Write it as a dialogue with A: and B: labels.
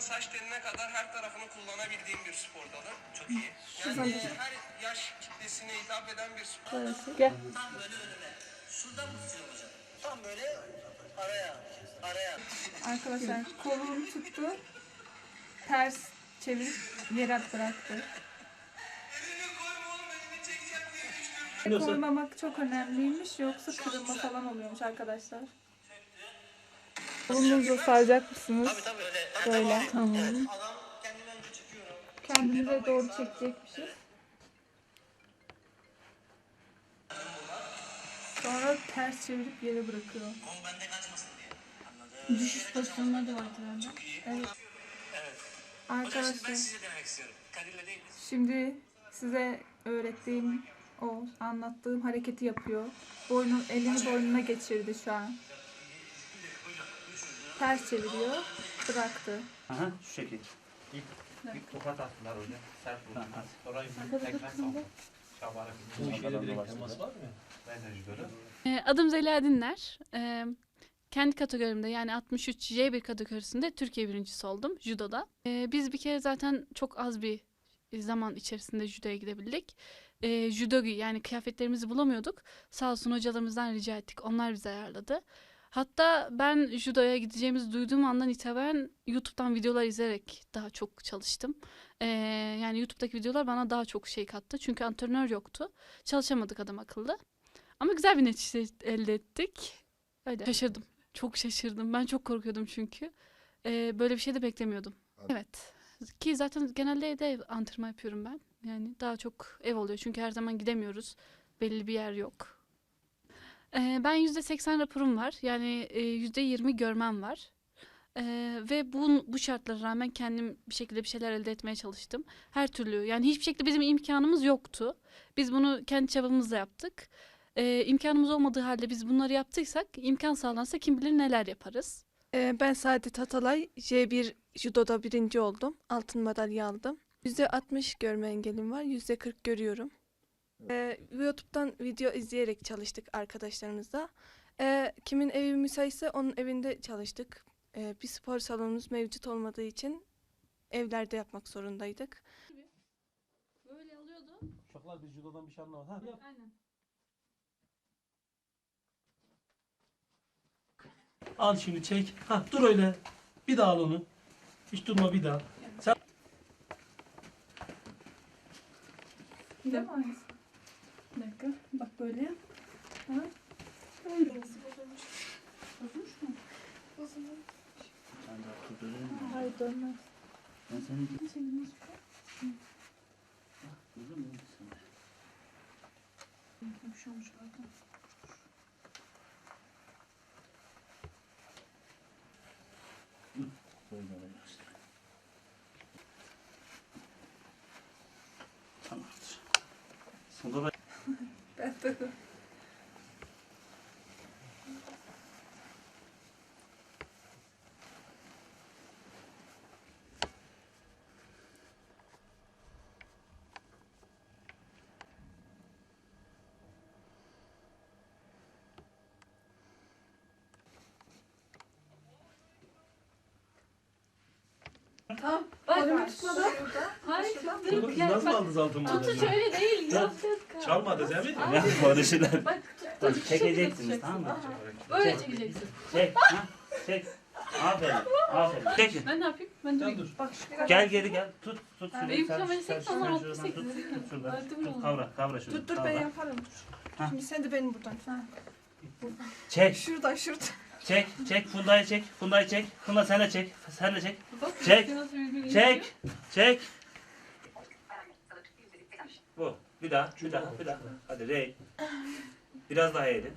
A: saçından saç teline kadar her tarafını kullanabildiğim bir spor dalı. Çok iyi. Yani her yaş kitlesine hitap eden bir spor dalı.
B: Gel.
C: Tam böyle önüne. Şuradan mı tutuyorum hocam? Tam böyle araya. Araya.
B: Arkadaşlar kolunu tuttu. Ters çevirip yere bıraktı. Koymamak çok önemliymiş yoksa kırılma falan oluyormuş arkadaşlar. Kolunuzu saracak mısınız?
C: Tabii tabii öyle.
B: Böyle. Tamam.
C: Adam kendimi önce çekiyorum.
B: Kendinize doğru çekecekmişiz. Sonra ters çevirip yere bırakıyor.
C: Kol bende kaçmasın diye. Anladım.
D: Düşüş pozisyonları da vardır herhalde.
B: Evet.
C: Evet. Ben
B: Arkadaşlar
C: size denemek istiyorum. Kadir'le değil.
B: şimdi size öğrettiğim o anlattığım hareketi yapıyor. Boynu, elini boynuna geçirdi şu an. Ters çeviriyor. Bıraktı.
E: Aha, şu şekil. İlk, ilk tokat attılar hocam. Sert vurdular. Sonra tekrar saldı. Şabarı. Ben de judoda.
D: Ee, Adım Zeliha Dinler. Ee, Kendi kategorimde yani 63 J1 kategorisinde Türkiye birincisi oldum judoda. Ee, Biz bir kere zaten çok az bir zaman içerisinde judoya gidebildik. Ee, Judogi yani kıyafetlerimizi bulamıyorduk. Sağ olsun hocalarımızdan rica ettik. Onlar bize ayarladı. Hatta ben judoya gideceğimizi duyduğum andan itibaren YouTube'dan videolar izleyerek daha çok çalıştım. Ee, yani YouTube'daki videolar bana daha çok şey kattı. Çünkü antrenör yoktu. Çalışamadık adam akıllı. Ama güzel bir netice elde ettik. Öyle. Şaşırdım. Çok şaşırdım. Ben çok korkuyordum çünkü. Ee, böyle bir şey de beklemiyordum. Evet. Ki zaten genelde evde ev antrenman yapıyorum ben. Yani daha çok ev oluyor. Çünkü her zaman gidemiyoruz. Belli bir yer yok. Ee, ben %80 raporum var. Yani e, %20 görmem var. Ee, ve bu, bu şartlara rağmen kendim bir şekilde bir şeyler elde etmeye çalıştım. Her türlü yani hiçbir şekilde bizim imkanımız yoktu. Biz bunu kendi çabamızla yaptık. Ee, imkanımız olmadığı halde biz bunları yaptıysak imkan sağlansa kim bilir neler yaparız.
F: Ee, Ben Saadet Atalay, J1 Judo'da birinci oldum. Altın madalya aldım. %60 görme engelim var, %40 görüyorum. Ee, YouTube'dan video izleyerek çalıştık arkadaşlarımızla. Ee, kimin evi müsaitse onun evinde çalıştık. Ee, bir spor salonumuz mevcut olmadığı için evlerde yapmak zorundaydık.
D: Böyle alıyordu.
E: Uşaklar biz judodan bir şey anlamadı. Ha, yap.
D: Aynen.
G: Al şimdi çek. Ha dur öyle. Bir daha al onu. Hiç durma bir daha.
B: Değil mi aynısı? Bir dakika. Bak böyle yap. Ha? Böyle. Bozulmuş mu?
E: Ben de hatırlıyorum.
B: Hayır dönmez.
E: Ben seni
B: Çevirmiş.
E: Duydun mu? Sen de.
B: Bir şey olmuş zaten.
E: Boynuna göster. Tamamdır. Sonra
B: Ben de. Tamam. Kolunu tutmadım.
D: Hayır.
G: Dur, nasıl aldınız altın
D: Tutuş öyle değil.
G: Ya,
D: Yok, yok.
G: Çalmadı değil mi?
E: ya konuşurlar.
D: Bak
E: Bak,
D: tut,
E: çekeceksiniz tamam mı?
D: Böyle
E: Çek.
D: çekeceksin.
E: Çek. Ha? Çek. Aferin. Aferin. Çek.
D: Ben ne yapayım? Ben
G: Sen dur.
B: Bak şu
E: Gel geri gel. Tut tut şunu.
D: Benim
E: Sen-
D: kamerayı
E: sen-
D: çek, onlar
E: sen
D: altı
E: şuradan
D: sekiz.
E: Tut tut şuradan.
D: Mı
E: Tut
D: oldu?
E: kavra kavra şunu.
F: Dur dur ben
E: kavra.
F: yaparım.
E: Ha.
F: Şimdi sen de beni buradan. Ha.
E: Çek.
F: Şuradan şuradan.
E: Çek. Çek. Funda'yı çek. Funda'yı çek. Funda sen de çek. Sen de çek.
D: Bak,
E: Çek.
D: nasıl birbirine
E: Çek. Çek. Bu. Bir daha. Bir daha. Bir daha. Hadi rey. Biraz daha eğilin.